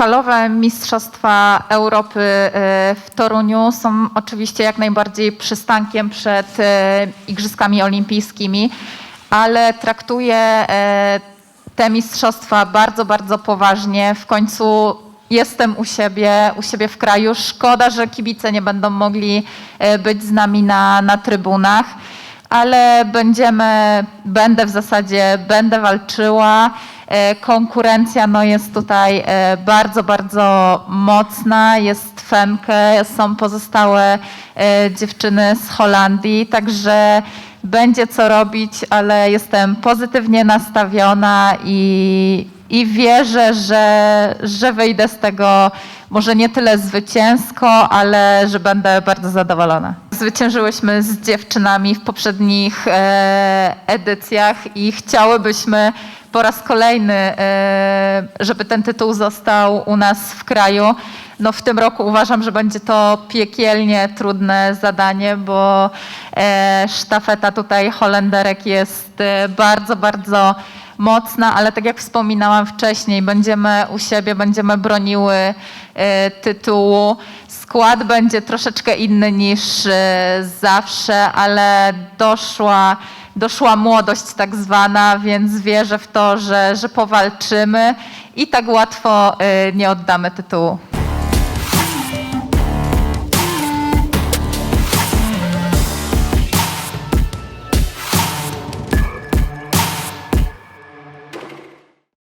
Halowe Mistrzostwa Europy e, w Toruniu są oczywiście jak najbardziej przystankiem przed e, Igrzyskami Olimpijskimi, ale traktuję e, te mistrzostwa bardzo, bardzo poważnie. W końcu jestem u siebie, u siebie w kraju. Szkoda, że kibice nie będą mogli być z nami na, na trybunach ale będziemy, będę w zasadzie, będę walczyła. E, Konkurencja no, jest tutaj e, bardzo, bardzo mocna. Jest Femke, są pozostałe e, dziewczyny z Holandii, także będzie co robić, ale jestem pozytywnie nastawiona i, i wierzę, że, że wyjdę z tego może nie tyle zwycięsko, ale że będę bardzo zadowolona. Zwyciężyłyśmy z dziewczynami w poprzednich e, edycjach i chciałybyśmy po raz kolejny, e, żeby ten tytuł został u nas w kraju. No w tym roku uważam, że będzie to piekielnie trudne zadanie, bo e, sztafeta tutaj Holenderek jest bardzo, bardzo mocna, ale tak jak wspominałam wcześniej, będziemy u siebie, będziemy broniły e, tytułu. Skład będzie troszeczkę inny niż e, zawsze, ale doszła, doszła młodość tak zwana, więc wierzę w to, że, że powalczymy i tak łatwo e, nie oddamy tytułu.